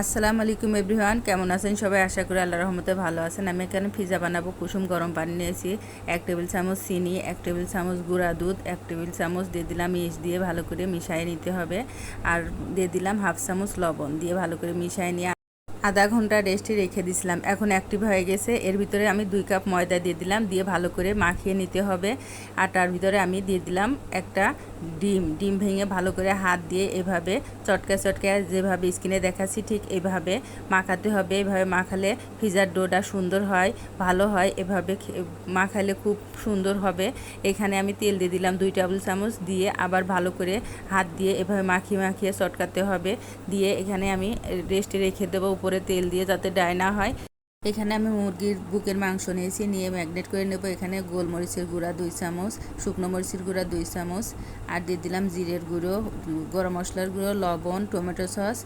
আসসালামু আলাইকুম এভরিওয়ান, কেমন আছেন সবাই? আশা করি আল্লাহ রহমতে ভালো আছেন। আমি এখানে পিজা বানাবো, কুসুম গরম পানি নিয়েছি, এক টেবিল চামচ চিনি, এক টেবিল চামচ গুঁড়া দুধ, এক টেবিল চামচ দিয়ে দিলাম ইস দিয়ে ভালো করে মিশিয়ে নিতে হবে। আর দিয়ে দিলাম হাফ চামচ লবণ দিয়ে ভালো করে মিশিয়ে নিয়ে আধা ঘণ্টা রেস্টে রেখে দিছিলাম। এখন অ্যাক্টিভ হয়ে গেছে। এর ভিতরে আমি দুই কাপ ময়দা দিয়ে দিলাম, দিয়ে ভালো করে মাখিয়ে নিতে হবে। আর তার ভিতরে আমি দিয়ে দিলাম একটা ডিম ডিম ভেঙে ভালো করে হাত দিয়ে এভাবে চটকা চটকা যেভাবে স্কিনে দেখাচ্ছি ঠিক এভাবে মাখাতে হবে। এভাবে মাখালে পিজার ডোটা সুন্দর হয়, ভালো হয়। এভাবে মাখালে খুব সুন্দর হবে। এখানে আমি তেল দিয়ে দিলাম দুই টেবিল চামচ দিয়ে আবার ভালো করে হাত দিয়ে এভাবে মাখিয়ে মাখিয়ে চটকাতে হবে। দিয়ে এখানে আমি রেস্টে রেখে দেবো উপরে তেল দিয়ে যাতে ডায় না হয়। এখানে আমি মুরগির বুকের মাংস নিয়েছি, নিয়ে ম্যাগনেট করে নেব। এখানে গোলমরিচের গুঁড়া দুই চামচ, শুকনো মরিচের গুঁড়া দুই চামচ, আর দিয়ে দিলাম জিরের গুঁড়ো, গরম মশলার গুঁড়ো, লবণ, টমেটো সস,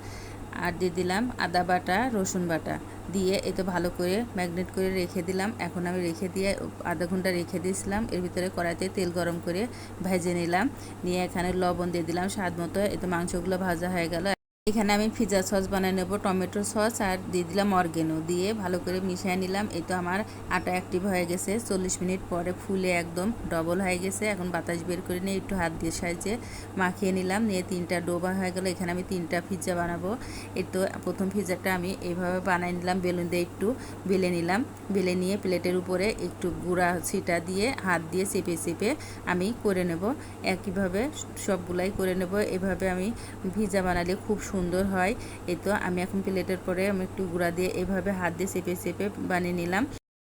আর দিয়ে দিলাম আদা বাটা, রসুন বাটা। দিয়ে এতে ভালো করে ম্যাগনেট করে রেখে দিলাম। এখন আমি রেখে দিয়ে আধা ঘণ্টা রেখে দিয়েছিলাম। এর ভিতরে কড়াইতে তেল গরম করে ভেজে নিলাম। নিয়ে এখানে লবণ দিয়ে দিলাম স্বাদ মতো। এতে মাংসগুলো ভাজা হয়ে গেল। এখানে আমি পিজা সস বানিয়ে নেব, টমেটো সস আর দিয়ে দিলাম অর্গেনো। দিয়ে ভালো করে মিশিয়ে নিলাম। এই তো আমার আটা অ্যাক্টিভ হয়ে গেছে। চল্লিশ মিনিট পরে ফুলে একদম ডবল হয়ে গেছে। এখন বাতাস বের করে নিয়ে একটু হাত দিয়ে সাইজে মাখিয়ে নিলাম। নিয়ে তিনটা ডোবা হয়ে গেল। এখানে আমি তিনটা পিৎজা বানাবো। এই তো প্রথম পিৎজাটা আমি এইভাবে বানিয়ে নিলাম। বেলুন দিয়ে একটু বেলে নিলাম। বেলে নিয়ে প্লেটের উপরে একটু গুঁড়া ছিটা দিয়ে হাত দিয়ে চেপে চেপে আমি করে নেব। একইভাবে সবগুলাই করে নেব। এভাবে আমি পিৎজা বানালে খুব সুন্দর হয়। এই তো আমি এখন প্লেটের পরে আমি একটু গুঁড়া দিয়ে এভাবে হাত দিয়ে চেপে চেপে বানিয়ে নিলাম।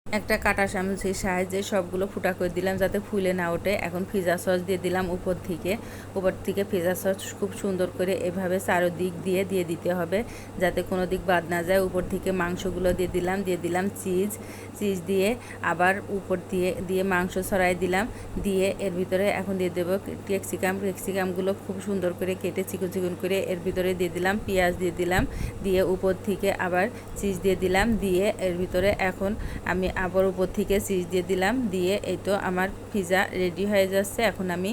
একটা কাটা চামচের সাহায্যে সবগুলো ফুটা করে দিলাম যাতে ফুলে না ওঠে। এখন পিজা সস দিয়ে দিলাম উপর থেকে। উপর থেকে পিজা সস খুব সুন্দর করে এভাবে চারোদিক দিয়ে দিয়ে দিতে হবে যাতে কোনো দিক বাদ না যায়। উপর থেকে মাংসগুলো দিয়ে দিলাম দিয়ে দিলাম চিজ চিজ দিয়ে আবার উপর দিয়ে দিয়ে মাংস ছড়াই দিলাম। দিয়ে এর ভিতরে এখন দিয়ে দেবো ক্যাপসিকাম ক্যাপসিকামগুলো খুব সুন্দর করে কেটে চিকন চিকন করে এর ভিতরে দিয়ে দিলাম, পেঁয়াজ দিয়ে দিলাম। দিয়ে উপর থেকে আবার চিজ দিয়ে দিলাম। দিয়ে এর ভিতরে এখন আমি আবার উপর থেকে চিজ দিয়ে দিলাম। দিয়ে এই তো আমার পিজা রেডি হয়ে যাচ্ছে। এখন আমি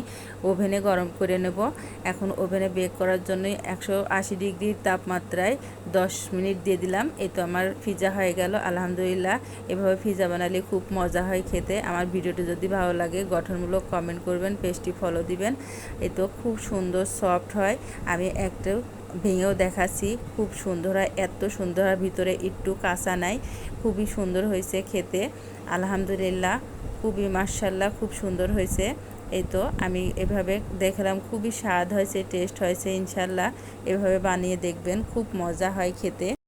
ওভেনে গরম করে নেব। এখন ওভেনে বেক করার জন্যই একশো আশি ডিগ্রির তাপমাত্রায় দশ মিনিট দিয়ে দিলাম। এই তো আমার পিজা হয়ে গেল। আলহামদুলিল্লাহ, এভাবে পিজা বানালে খুব মজা হয় খেতে। আমার ভিডিওটি যদি ভালো লাগে, গঠনমূলক কমেন্ট করবেন, পেজটি ফলো দিবেন। এই তো খুব সুন্দর সফট হয়। আমি একটু ভেঙেও দেখাচ্ছি। খুব সুন্দর হয়, এত সুন্দর হয়, ভিতরে একটু কাঁচা নাই। খুবই সুন্দর হয়েছে খেতে। আলহামদুলিল্লাহ, খুবই মার্শাল্লাহ খুব সুন্দর হয়েছে। এই তো, আমি এভাবে দেখলাম, খুবই স্বাদ হয়েছে টেস্ট হয়েছে ইনশাল্লাহ এভাবে বানিয়ে দেখবেন, খুব মজা হয় খেতে।